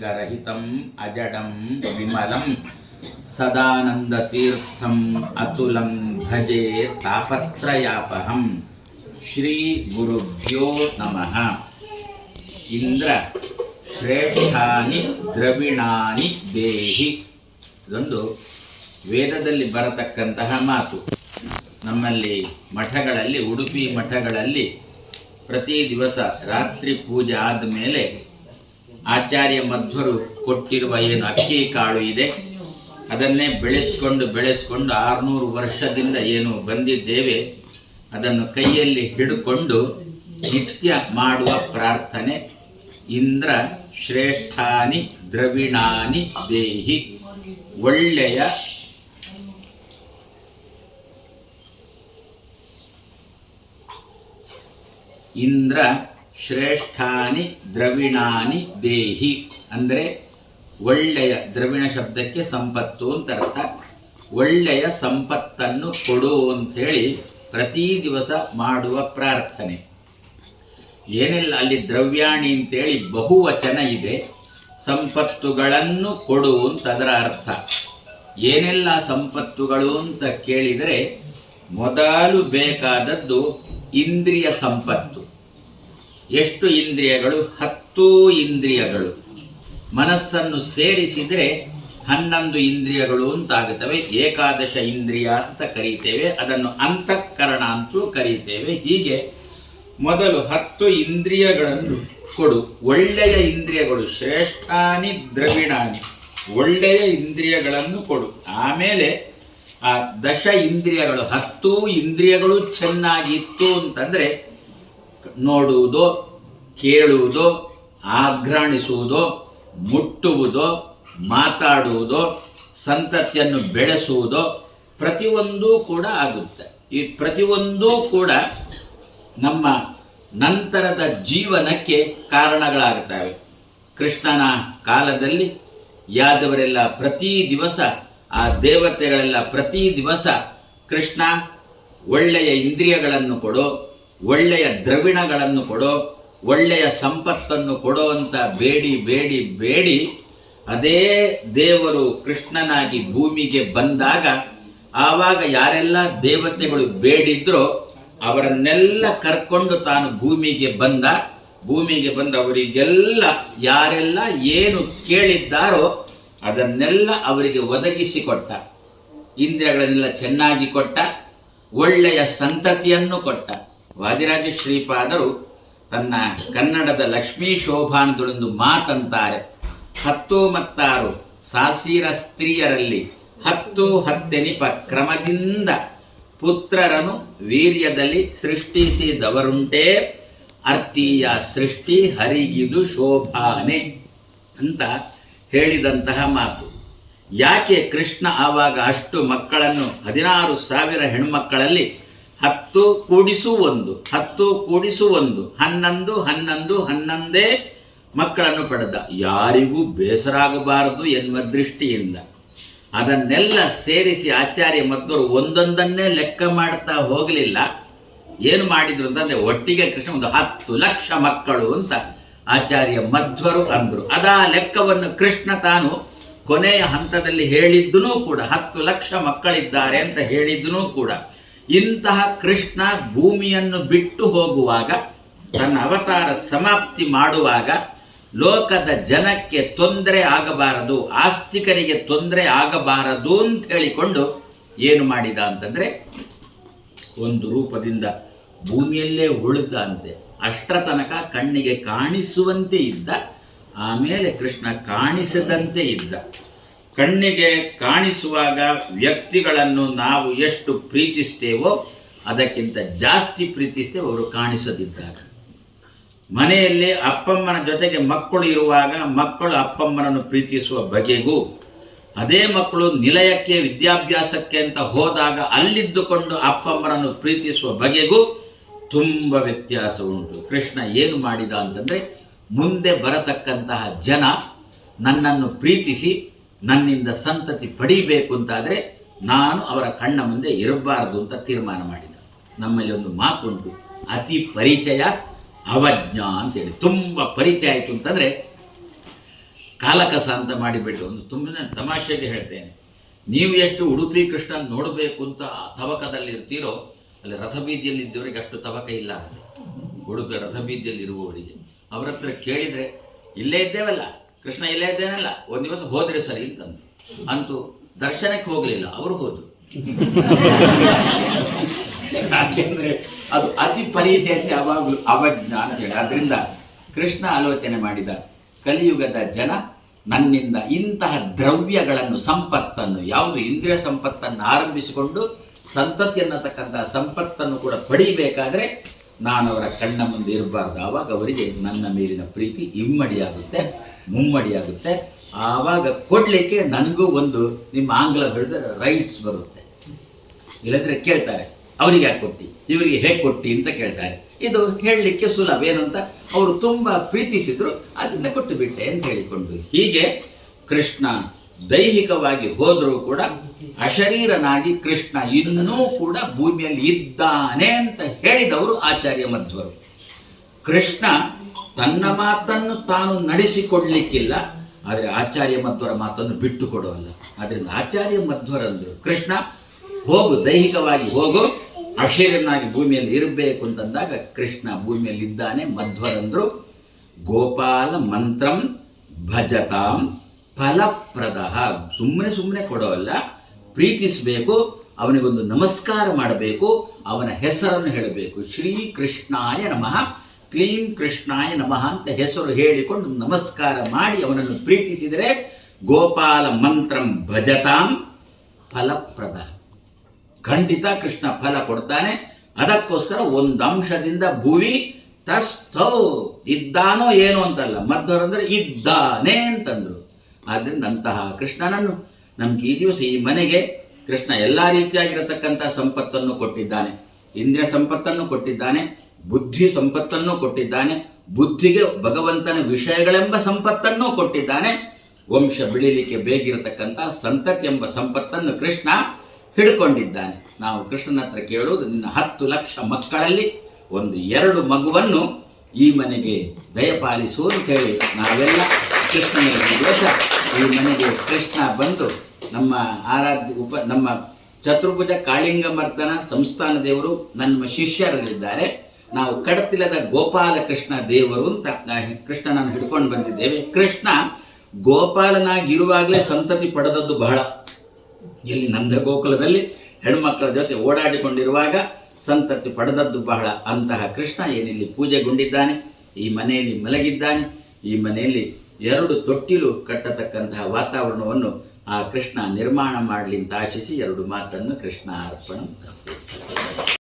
ಆತಂಕರಹಿತಂ ಅಜಡಂ ವಿಮಲಂ ಸದಾನಂದತೀರ್ಥಂ ಅತುಲಂ ಭಜೆ ತಾಪತ್ರಯಾಪಹಂ ಶ್ರೀ ಗುರುಭ್ಯೋ ನಮಃ. ಇಂದ್ರ, ಶ್ರೇಷ್ಠಾನಿ, ದ್ರವಿಣಾನಿ, ದೇಹಿ. ಇದೊಂದು ವೇದದಲ್ಲಿ ಬರತಕ್ಕಂತಹ ಮಾತು. ನಮ್ಮಲ್ಲಿ ಮಠಗಳಲ್ಲಿ, ಉಡುಪಿ ಮಠಗಳಲ್ಲಿ ಪ್ರತಿ ದಿವಸ ರಾತ್ರಿ ಪೂಜೆ ಆದಮೇಲೆ ಆಚಾರ್ಯ ಮಧ್ವರು ಕೊಟ್ಟಿರುವ ಏನು ಅಕ್ಕಿ ಕಾಳು ಇದೆ? ಅದನ್ನೇ ಬೆಳೆಸ್ಕೊಂಡು ಬೆಳೆಸ್ಕೊಂಡು ಆರುನೂರು ವರ್ಷದಿಂದ ಏನು ಬಂದಿದ್ದೇವೆ? ಅದನ್ನು ಕೈಯಲ್ಲಿ ಹಿಡ್ಕೊಂಡು ನಿತ್ಯ ಮಾಡುವ ಪ್ರಾರ್ಥನೆ. ಇಂದ್ರ ಶ್ರೇಷ್ಠಾನಿ ದ್ರವಿಣಾನಿ ದೇಹಿ. ಒಳ್ಳೆಯ ಇಂದ್ರ ಶ್ರೇಷ್ಠಾನಿ ದ್ರವಿಣಾನಿ ದೇಹಿ ಅಂದರೆ ಒಳ್ಳೆಯ ದ್ರವಿಣ ಶಬ್ದಕ್ಕೆ ಸಂಪತ್ತು ಅಂತ ಅರ್ಥ. ಒಳ್ಳೆಯ ಸಂಪತ್ತನ್ನು ಕೊಡು ಅಂಥೇಳಿ ಪ್ರತಿ ದಿವಸ ಮಾಡುವ ಪ್ರಾರ್ಥನೆ. ಏನೆಲ್ಲ, ಅಲ್ಲಿ ದ್ರವ್ಯಾಣಿ ಅಂತೇಳಿ ಬಹುವಚನ ಇದೆ. ಸಂಪತ್ತುಗಳನ್ನು ಕೊಡು ಅಂತ ಅದರ ಅರ್ಥ. ಏನೆಲ್ಲ ಸಂಪತ್ತುಗಳು ಅಂತ ಕೇಳಿದರೆ ಮೊದಲು ಬೇಕಾದದ್ದು ಇಂದ್ರಿಯ ಸಂಪತ್ತು. ಎಷ್ಟು ಇಂದ್ರಿಯಗಳು? ಹತ್ತು ಇಂದ್ರಿಯಗಳು. ಮನಸ್ಸನ್ನು ಸೇರಿಸಿದರೆ ಹನ್ನೊಂದು ಇಂದ್ರಿಯಗಳು ಅಂತಾಗುತ್ತವೆ. ಏಕಾದಶ ಇಂದ್ರಿಯ ಅಂತ ಕರೀತೇವೆ. ಅದನ್ನು ಅಂತಃಕರಣ ಅಂತೂ ಕರೀತೇವೆ. ಹೀಗೆ ಮೊದಲು ಹತ್ತು ಇಂದ್ರಿಯಗಳನ್ನು ಕೊಡು. ಒಳ್ಳೆಯ ಇಂದ್ರಿಯಗಳು ಶ್ರೇಷ್ಠಾನಿ, ದ್ರವಿಣಾನಿ. ಒಳ್ಳೆಯ ಇಂದ್ರಿಯಗಳನ್ನು ಕೊಡು. ಆಮೇಲೆ ಆ ದಶ ಇಂದ್ರಿಯಗಳು, ಹತ್ತು ಇಂದ್ರಿಯಗಳು ಚೆನ್ನಾಗಿತ್ತು ಅಂತಂದರೆ ನೋಡುವುದೋ, ಕೇಳುವುದು, ಆಘ್ರಾಣಿಸುವುದು, ಮುಟ್ಟುವುದು, ಮಾತಾಡುವುದು, ಸಂತತಿಯನ್ನು ಬೆಳೆಸುವುದು, ಪ್ರತಿಯೊಂದೂ ಕೂಡ ಆಗುತ್ತೆ. ಈ ಪ್ರತಿಯೊಂದೂ ಕೂಡ ನಮ್ಮ ನಂತರದ ಜೀವನಕ್ಕೆ ಕಾರಣಗಳಾಗುತ್ತವೆ ಕೃಷ್ಣನ ಕಾಲದಲ್ಲಿ ಯಾದವರೆಲ್ಲ ಪ್ರತಿ ದಿವಸ, ಆ ದೇವತೆಗಳೆಲ್ಲ ಪ್ರತಿ ದಿವಸ ಕೃಷ್ಣ ಒಳ್ಳೆಯ ಇಂದ್ರಿಯಗಳನ್ನು ಕೊಡೋ ಒಳ್ಳೆಯ ದ್ರವಿಣಗಳನ್ನು ಕೊಡೋ, ಒಳ್ಳೆಯ ಸಂಪತ್ತನ್ನು ಕೊಡೋ ಬೇಡಿ ಬೇಡಿ ಬೇಡಿ. ಅದೇ ದೇವರು ಕೃಷ್ಣನಾಗಿ ಭೂಮಿಗೆ ಬಂದಾಗ, ಆವಾಗ ಯಾರೆಲ್ಲ ದೇವತೆಗಳು ಬೇಡಿದ್ರೋ, ಅವರನ್ನೆಲ್ಲ ಕರ್ಕೊಂಡು ತಾನು ಭೂಮಿಗೆ ಬಂದ ಭೂಮಿಗೆ ಬಂದ ಅವರಿಗೆಲ್ಲ ಯಾರೆಲ್ಲ ಏನು ಕೇಳಿದ್ದಾರೋ, ಅದನ್ನೆಲ್ಲ ಅವರಿಗೆ ಒದಗಿಸಿಕೊಟ್ಟ ಇಂದ್ರಿಯಗಳನ್ನೆಲ್ಲ ಚೆನ್ನಾಗಿ ಕೊಟ್ಟ, ಒಳ್ಳೆಯ ಸಂತತಿಯನ್ನು ಕೊಟ್ಟ. ವಾದಿರಾಜ ಶ್ರೀಪಾದರು ತನ್ನ ಕನ್ನಡದ ಲಕ್ಷ್ಮೀ ಶೋಭಾನದೊಂದು ಮಾತಂತಾರೆ, ಹತ್ತು ಮತ್ತಾರು ಸಾಸಿರ ಸ್ತ್ರೀಯರಲ್ಲಿ ಹತ್ತು ಹತ್ತೆನಿಪ ಕ್ರಮದಿಂದ ಪುತ್ರರನು ವೀರ್ಯದಲ್ಲಿ ಸೃಷ್ಟಿಸಿದವರುಂಟೇ ಅರ್ತೀಯ ಸೃಷ್ಟಿ ಹರಿಗಿದು ಶೋಭಾನೆ ಅಂತ ಹೇಳಿದಂತಹ ಮಾತು. ಯಾಕೆ ಕೃಷ್ಣ ಆವಾಗ ಅಷ್ಟು ಮಕ್ಕಳನ್ನು ಹದಿನಾರು ಸಾವಿರ ಹೆಣ್ಮಕ್ಕಳಲ್ಲಿ ಹತ್ತು ಕೂಡಿಸು ಒಂದು, ಹತ್ತು ಕೂಡಿಸು ಒಂದು, ಹನ್ನೊಂದು ಹನ್ನೊಂದು, ಹನ್ನೊಂದೇ ಮಕ್ಕಳನ್ನು ಪಡೆದ. ಯಾರಿಗೂ ಬೇಸರಾಗಬಾರದು ಎನ್ನುವ ದೃಷ್ಟಿಯಿಂದ. ಅದನ್ನೆಲ್ಲ ಸೇರಿಸಿ ಆಚಾರ್ಯ ಮಧ್ವರು ಒಂದೊಂದನ್ನೇ ಲೆಕ್ಕ ಮಾಡ್ತಾ ಹೋಗಲಿಲ್ಲ. ಏನು ಮಾಡಿದ್ರು ಅಂತಂದರೆ ಒಟ್ಟಿಗೆ ಕೃಷ್ಣ ಒಂದು ಹತ್ತು ಲಕ್ಷ ಮಕ್ಕಳು ಅಂತ ಆಚಾರ್ಯ ಮಧ್ವರು ಅಂದರು. ಅದಾ ಲೆಕ್ಕವನ್ನು ಕೃಷ್ಣ ತಾನು ಕೊನೆಯ ಹಂತದಲ್ಲಿ ಹೇಳಿದ್ದನೂ ಕೂಡ, ಹತ್ತು ಲಕ್ಷ ಮಕ್ಕಳಿದ್ದಾರೆ ಅಂತ ಹೇಳಿದ್ದನೂ ಕೂಡ ಇಂತಹ ಕೃಷ್ಣ ಭೂಮಿಯನ್ನು ಬಿಟ್ಟು ಹೋಗುವಾಗ, ತನ್ನ ಅವತಾರ ಸಮಾಪ್ತಿ ಮಾಡುವಾಗ ಲೋಕದ ಜನಕ್ಕೆ ತೊಂದರೆ ಆಗಬಾರದು, ಆಸ್ತಿಕರಿಗೆ ತೊಂದರೆ ಆಗಬಾರದು ಅಂತ ಹೇಳಿಕೊಂಡು ಏನು ಮಾಡಿದ ಅಂತಂದರೆ ಒಂದು ರೂಪದಿಂದ ಭೂಮಿಯಲ್ಲೇ ಉಳಿದ ಅಂತೆ. ಅಷ್ಟರ ತನಕ ಕಣ್ಣಿಗೆ ಕಾಣಿಸುವಂತೆ ಇದ್ದ, ಆಮೇಲೆ ಕೃಷ್ಣ ಕಾಣಿಸದಂತೆ ಇದ್ದ. ಕಣ್ಣಿಗೆ ಕಾಣಿಸುವಾಗ ವ್ಯಕ್ತಿಗಳನ್ನು ನಾವು ಎಷ್ಟು ಪ್ರೀತಿಸ್ತೇವೋ ಅದಕ್ಕಿಂತ ಜಾಸ್ತಿ ಪ್ರೀತಿಸ್ತೇವೆ ಅವರು ಕಾಣಿಸದಿದ್ದಾಗ. ಮನೆಯಲ್ಲಿ ಅಪ್ಪಮ್ಮನ ಜೊತೆಗೆ ಮಕ್ಕಳು ಇರುವಾಗ ಮಕ್ಕಳು ಅಪ್ಪಮ್ಮನನ್ನು ಪ್ರೀತಿಸುವ ಬಗೆಗೂ, ಅದೇ ಮಕ್ಕಳು ನಿಲಯಕ್ಕೆ, ವಿದ್ಯಾಭ್ಯಾಸಕ್ಕೆ ಅಂತ ಹೋದಾಗ ಅಲ್ಲಿದ್ದುಕೊಂಡು ಅಪ್ಪಮ್ಮನನ್ನು ಪ್ರೀತಿಸುವ ಬಗೆಗೂ ತುಂಬ ವ್ಯತ್ಯಾಸ ಉಂಟು. ಕೃಷ್ಣ ಏನು ಮಾಡಿದ ಅಂತಂದರೆ, ಮುಂದೆ ಬರತಕ್ಕಂತಹ ಜನ ನನ್ನನ್ನು ಪ್ರೀತಿಸಿ ನನ್ನಿಂದ ಸಂತತಿ ಪಡೀಬೇಕು ಅಂತಾದರೆ ನಾನು ಅವರ ಕಣ್ಣ ಮುಂದೆ ಇರಬಾರದು ಅಂತ ತೀರ್ಮಾನ ಮಾಡಿದ. ನಮ್ಮಲ್ಲಿ ಒಂದು ಮಾತುಂಟು, ಅತಿ ಪರಿಚಯ ಅವಜ್ಞ ಅಂತೇಳಿ. ತುಂಬ ಪರಿಚಯ ಆಯಿತು ಅಂತಂದರೆ ಕಾಲಕಸ ಅಂತ ಮಾಡಿಬಿಟ್ಟು ಒಂದು ತುಂಬ ತಮಾಷೆಗೆ ಹೇಳ್ತೇನೆ. ನೀವು ಎಷ್ಟು ಉಡುಪಿ ಕೃಷ್ಣ ನೋಡಬೇಕು ಅಂತ ತವಕದಲ್ಲಿ ಇರ್ತೀರೋ, ಅಲ್ಲಿ ರಥಬೀದಿಯಲ್ಲಿ ಇದ್ದವರಿಗೆ ಅಷ್ಟು ತವಕ ಇಲ್ಲ ಅಂತ. ಉಡುಪಿ ರಥಬೀದಿಯಲ್ಲಿ ಇರುವವರಿಗೆ. ಅವರ ಹತ್ರ ಕೇಳಿದರೆ, ಇಲ್ಲೇ ಇದ್ದೇವಲ್ಲ. ಕೃಷ್ಣ ಇಲ್ಲೇ ಇದ್ದೇನಲ್ಲ, ಒಂದು ದಿವಸ ಹೋದ್ರೆ ಸರಿ ಅಂತಂದು ಅಂತೂ ದರ್ಶನಕ್ಕೆ ಹೋಗಲಿಲ್ಲ, ಅವರು ಹೋದ್ರು. ಯಾಕೆಂದ್ರೆ ಅದು ಅತಿ ಪರಿಚಯ ಯಾವಾಗಲೂ ಅವಜ್ಞ ಅಂತ ಹೇಳಿ. ಅದರಿಂದ ಕೃಷ್ಣ ಆಲೋಚನೆ ಮಾಡಿದ ಕಲಿಯುಗದ ಜನ ನನ್ನಿಂದ ಇಂತಹ ದ್ರವ್ಯಗಳನ್ನು, ಸಂಪತ್ತನ್ನು, ಯಾವುದು ಇಂದ್ರಿಯ ಸಂಪತ್ತನ್ನು ಆರಂಭಿಸಿಕೊಂಡು ಸಂತತಿ ಅನ್ನತಕ್ಕಂತಹ ಸಂಪತ್ತನ್ನು ಕೂಡ ಪಡೀಬೇಕಾದ್ರೆ ನಾನು ಅವರ ಕಣ್ಣ ಮುಂದೆ ಇರಬಾರ್ದು. ಆವಾಗ ಅವರಿಗೆ ನನ್ನ ಮೇಲಿನ ಪ್ರೀತಿ ಇಮ್ಮಡಿಯಾಗುತ್ತೆ. ಮುಮ್ಮಡಿಯಾಗುತ್ತೆ ಆವಾಗ ಕೊಡಲಿಕ್ಕೆ ನನಗೂ ಒಂದು ನಿಮ್ಮ ಆಂಗ್ಲ ಹೇಳಿದ್ರೆ ರೈಟ್ಸ್ ಬರುತ್ತೆ. ಇಲ್ಲದ್ರೆ ಕೇಳ್ತಾರೆ ಅವರಿಗೆ ಯಾಕೆ ಕೊಟ್ಟಿ? ಇವರಿಗೆ ಹೇಗೆ ಕೊಟ್ಟಿ ಅಂತ ಕೇಳ್ತಾರೆ. ಇದು ಹೇಳಲಿಕ್ಕೆ ಸುಲಭ. ಏನು ಅಂತ? ಅವರು ತುಂಬ ಪ್ರೀತಿಸಿದ್ರು ಅದರಿಂದ ಕೊಟ್ಟು ಬಿಟ್ಟೆ ಅಂತ ಹೇಳಿಕೊಂಡು. ಹೀಗೆ ಕೃಷ್ಣ ದೈಹಿಕವಾಗಿ ಹೋದರೂ ಕೂಡ ಅಶರೀರನಾಗಿ ಕೃಷ್ಣ ಇನ್ನೂ ಕೂಡ ಭೂಮಿಯಲ್ಲಿ ಇದ್ದಾನೆ ಅಂತ ಹೇಳಿದವರು ಆಚಾರ್ಯ ಮಧ್ವರು. ಕೃಷ್ಣ ತನ್ನ ಮಾತನ್ನು ತಾನು ನಡೆಸಿಕೊಡ್ಲಿಕ್ಕಿಲ್ಲ, ಆದರೆ ಆಚಾರ್ಯ ಮಧ್ವರ ಮಾತನ್ನು ಬಿಟ್ಟು ಕೊಡೋಲ್ಲ ಅದರಿಂದ ಆಚಾರ್ಯ ಮಧ್ವರಂದರು, ಕೃಷ್ಣ, ಹೋಗು, ದೈಹಿಕವಾಗಿ ಹೋಗು ಅಶೀರನಾಗಿ ಭೂಮಿಯಲ್ಲಿ ಇರಬೇಕು ಅಂತಂದಾಗ ಕೃಷ್ಣ ಭೂಮಿಯಲ್ಲಿ ಇದ್ದಾನೆ ಮಧ್ವರಂದ್ರು, ಗೋಪಾಲ ಮಂತ್ರಂ ಭಜತಾಂ ಫಲಪ್ರದ ಸುಮ್ಮನೆ ಸುಮ್ಮನೆ ಕೊಡೋಲ್ಲ, ಪ್ರೀತಿಸಬೇಕು, ಅವನಿಗೊಂದು ನಮಸ್ಕಾರ ಮಾಡಬೇಕು, ಅವನ ಹೆಸರನ್ನು ಹೇಳಬೇಕು. ಶ್ರೀ ಕೃಷ್ಣಾಯ ನಮಃ. ಕ್ಲೀಂ ಕೃಷ್ಣಾಯ ನಮಃ ಅಂತ ಹೆಸರು ಹೇಳಿಕೊಂಡು ನಮಸ್ಕಾರ ಮಾಡಿ ಅವನನ್ನು ಪ್ರೀತಿಸಿದರೆ ಗೋಪಾಲ ಮಂತ್ರಂ ಭಜತಾಂ ಫಲಪ್ರದ. ಖಂಡಿತ ಕೃಷ್ಣ ಫಲ ಕೊಡ್ತಾನೆ. ಅದಕ್ಕೋಸ್ಕರ ಒಂದು ಅಂಶದಿಂದ ಭುವಿ ತಸ್ಥೌ ಇದ್ದಾನೋ ಏನೋ ಅಂತಲ್ಲ, ಮದ್ದವರಂದ್ರೆ ಇದ್ದಾನೆ ಅಂತಂದರು. ಆದ್ದರಿಂದ ಅಂತಹ ಕೃಷ್ಣನನ್ನು ನಮ್ಗೆ ಈ ದಿವಸ ಈ ಮನೆಗೆ ಕೃಷ್ಣ ಎಲ್ಲ ರೀತಿಯಾಗಿರತಕ್ಕಂಥ ಸಂಪತ್ತನ್ನು ಕೊಟ್ಟಿದ್ದಾನೆ. ಇಂದ್ರಿಯ ಸಂಪತ್ತನ್ನು ಕೊಟ್ಟಿದ್ದಾನೆ. ಬುದ್ಧಿ ಸಂಪತ್ತನ್ನು ಕೊಟ್ಟಿದ್ದಾನೆ, ಬುದ್ಧಿಗೆ ಭಗವಂತನ ವಿಷಯಗಳೆಂಬ ಸಂಪತ್ತನ್ನು ಕೊಟ್ಟಿದ್ದಾನೆ. ವಂಶ ಬೆಳೀಲಿಕ್ಕೆ ಸಂತತಿ ಎಂಬ ಸಂಪತ್ತನ್ನು ಕೃಷ್ಣ ಹಿಡ್ಕೊಂಡಿದ್ದಾನೆ. ನಾವು ಕೃಷ್ಣನ ಹತ್ರ ಕೇಳುವುದು, ನಿನ್ನ ಹತ್ತು ಲಕ್ಷ ಮಕ್ಕಳಲ್ಲಿ ಒಂದು ಎರಡು ಮಗುವನ್ನು ಈ ಮನೆಗೆ ದಯಪಾಲಿಸು ಅಂತ ಹೇಳಿ ನಾವೆಲ್ಲ ಕೃಷ್ಣನ ದೋಷ ಈ ಮನೆಗೆ ಕೃಷ್ಣ ಬಂದು ನಮ್ಮ ಆರಾಧ್ಯ ಉಪ, ನಮ್ಮ ಚತುರ್ಭುಜ ಕಾಳಿಂಗ ಮರ್ದನ ಸಂಸ್ಥಾನ ದೇವರು, ನಮ್ಮ ಶಿಷ್ಯರಲ್ಲಿದ್ದಾರೆ. ನಾವು ಕಡತಿಲದ ಗೋಪಾಲ ಕೃಷ್ಣ ದೇವರು ಅಂತ ಕೃಷ್ಣನನ್ನು ಹಿಡ್ಕೊಂಡು ಬಂದಿದ್ದೇವೆ. ಕೃಷ್ಣ ಗೋಪಾಲನಾಗಿರುವಾಗಲೇ ಸಂತತಿ ಪಡೆದದ್ದು ಬಹಳ. ಇಲ್ಲಿ ನಂದ ಗೋಕುಲದಲ್ಲಿ ಹೆಣ್ಮಕ್ಕಳ ಜೊತೆ ಓಡಾಡಿಕೊಂಡಿರುವಾಗ ಸಂತತಿ ಪಡೆದದ್ದು ಬಹಳ. ಅಂತಹ ಕೃಷ್ಣ ಏನಿಲ್ಲಿ ಪೂಜೆಗೊಂಡಿದ್ದಾನೆ, ಈ ಮನೆಯಲ್ಲಿ ಮಲಗಿದ್ದಾನೆ, ಈ ಮನೆಯಲ್ಲಿ ಎರಡು ತೊಟ್ಟಿಲು ಕಟ್ಟತಕ್ಕಂತಹ ವಾತಾವರಣವನ್ನು ಆ ಕೃಷ್ಣ ನಿರ್ಮಾಣ ಮಾಡಲಿ ಅಂತ ಆಶಿಸಿ ಎರಡು ಮಾತನ್ನು ಕೃಷ್ಣ ಅರ್ಪಣ